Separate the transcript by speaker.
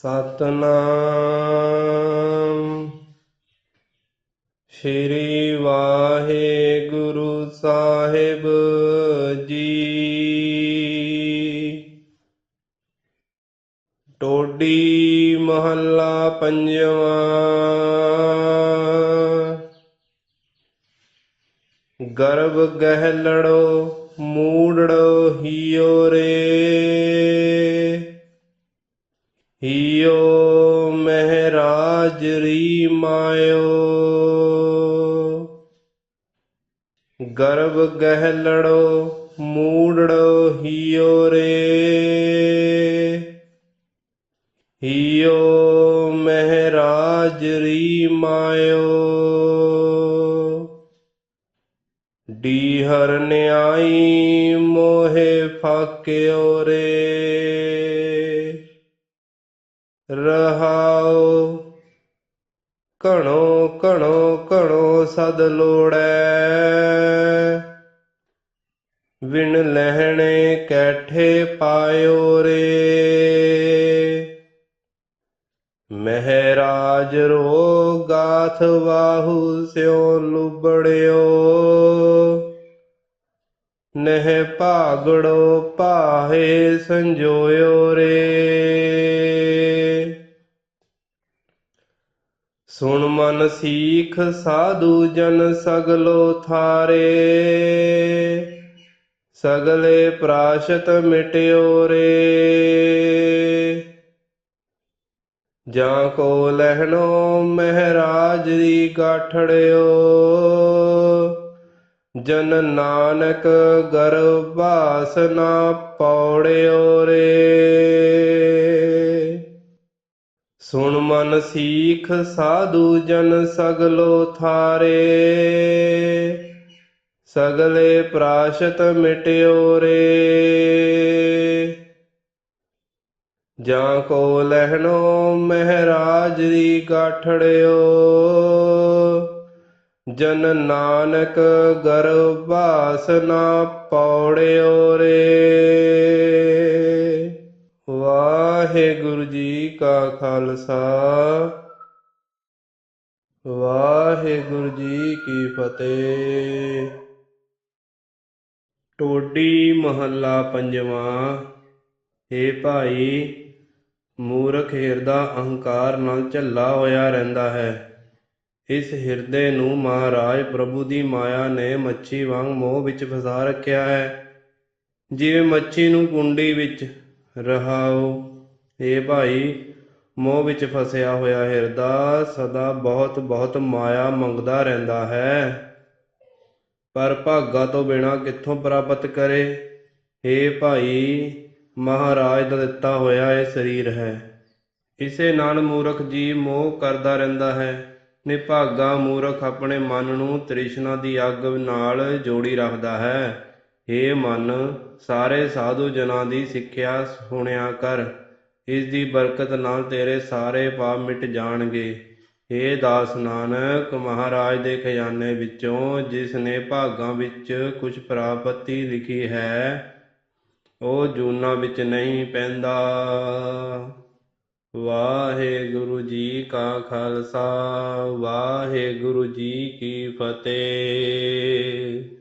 Speaker 1: ਸਤਨਾਮ। ਸ਼੍ਰੀ ਵਾਹਿਗੁਰੂ ਸਾਹਿਬ ਜੀ। ਟੋਡੀ ਮਹੱਲਾ ਪੰਜਵਾਂ। ਗਰਭ ਗਹਿਲੜੋ ਮੂੜੜੋ ਹੀਓ ਰੇ। ਹੀਓ ਮਹਿਰਾਜ ਰੀ ਮਾਇਓ। ਗਰਭ ਗਹਿਲੜੋ ਮੂੜੜੋ ਹੀਓ ਰੇ। ਹੀਓ ਮਹਿਰਾਜ ਰੀ ਮਾਇਓ। ਡੀਹਰ ਨਿਆਈ ਮੋਹੇ ਫਾਕਿਓ ਰੇ। ਰਹਾਉ। ਘਣੋ ਘਣੋ ਘਣੋ ਸਦ ਲੋੜੈ। ਵਿਣ ਲਹਿਣੇ ਕੈਠੇ ਪਾਇਓ ਰੇ। ਮਹਿਰਾਜ ਰੋ ਗਾਥ ਵਾਹੂ ਸਿਓ ਲੁਬੜਿਓ। ਨਹਿ ਭਾਗੜੋ ਪਾਹੇ ਸੰਜੋਇਓ ਰੇ। ਸੁਣ ਮਨ ਸੀਖ ਸਾਧੂ ਜਨ ਸਗਲੋ ਥਾਰੇ। ਸਗਲੇ ਪ੍ਰਾਸ਼ਤ ਮਿਟਿਓ ਰੇ। ਜਾਂ ਕੋ ਲਹਿਣੋ ਮਹਿਰਾਜ ਦੀ ਗਾਠੜਿਓ। ਜਨ ਨਾਨਕ ਗਰਭਾਸ ਨਾ ਪੌੜਿਓ ਰੇ। ਸੁਣ ਮਨ ਸੀਖ ਸਾਧੂ ਜਨ ਸਗਲੋ ਥਾਰੇ। ਸਗਲੇ ਪ੍ਰਾਸ਼ਤ ਮਿਟਿਓ ਰੇ। ਜਾਂ ਕੋ ਲਹਿਣੋ ਮਹਿਰਾਜ ਦੀ ਗਾਠੜਿਓ। ਜਨ ਨਾਨਕ ਗਰਭਾਸ ਨਾ ਪੌੜਿਓ ਰੇ। ਖਾਲਸਾ। ਵਾਹਿਗੁਰੂ ਜੀ ਕੀ ਫਤਿਹ। ਟੋਡੀ ਮਹੱਲਾ ਪੰਜਵਾਂ। ਏ ਭਾਈ, ਮੂਰਖ ਹਿਰਦਾ ਅਹੰਕਾਰ ਨਾਲ ਝੱਲਾ ਹੋਇਆ ਰਹਿੰਦਾ ਹੈ। ਇਸ ਹਿਰਦੇ ਨੂੰ ਮਹਾਰਾਜ ਪ੍ਰਭੂ ਦੀ ਮਾਇਆ ਨੇ ਮੱਛੀ ਵਾਂਗ ਮੋਹ ਵਿੱਚ ਫਸਾ ਰੱਖਿਆ ਹੈ। ਜਿਵੇਂ ਮੱਛੀ ਨੂੰ ਕੁੰਡੀ ਵਿੱਚ ਰਹਾਓ। ਏ ਭਾਈ ਮੋਹ ਵਿੱਚ ਫਸਿਆ ਹੋਇਆ ਹਿਰਦਾ ਸਦਾ ਬਹੁਤ ਬਹੁਤ ਮਾਇਆ ਮੰਗਦਾ ਰਹਿੰਦਾ ਹੈ। ਪਰ ਭਾਗਾ ਤੋਂ ਬਿਨਾ ਕਿੱਥੋਂ ਪ੍ਰਾਪਤ ਕਰੇ? ਏ ਭਾਈ, ਮਹਾਰਾਜ ਦਾ ਦਿੱਤਾ ਹੋਇਆ ਇਹ ਸਰੀਰ ਹੈ। ਇਸੇ ਨਾਲ ਮੂਰਖ ਜੀ ਮੋਹ ਕਰਦਾ ਰਹਿੰਦਾ ਹੈ। ਨਿਭਾਗਾ ਮੂਰਖ ਆਪਣੇ ਮਨ ਨੂੰ ਤ੍ਰਿਸ਼ਨਾ ਦੀ ਅੱਗ ਨਾਲ ਜੋੜੀ ਰੱਖਦਾ ਹੈ। ਏ ਮਨ, ਸਾਰੇ ਸਾਧੂ ਜਨਾਂ ਦੀ ਸਿੱਖਿਆ ਸੁਣਿਆ ਕਰ। ਇਸ ਦੀ ਬਰਕਤ ਨਾਲ ਤੇਰੇ ਸਾਰੇ ਪਾਪ ਮਿਟ ਜਾਣਗੇ। ਏ ਦਾਸ ਨਾਨਕ, ਮਹਾਰਾਜ ਦੇ ਖਜ਼ਾਨੇ ਵਿੱਚੋਂ ਜਿਸ ਨੇ ਭਾਗਾਂ ਵਿੱਚ ਕੁਝ ਪ੍ਰਾਪਤੀ ਲਿਖੀ ਹੈ, ਉਹ ਜੂਨਾ ਵਿੱਚ ਨਹੀਂ ਪੈਂਦਾ। ਵਾਹਿਗੁਰੂ ਜੀ ਕਾ ਖਾਲਸਾ, ਵਾਹਿਗੁਰੂ ਜੀ ਕੀ ਫਤਿਹ।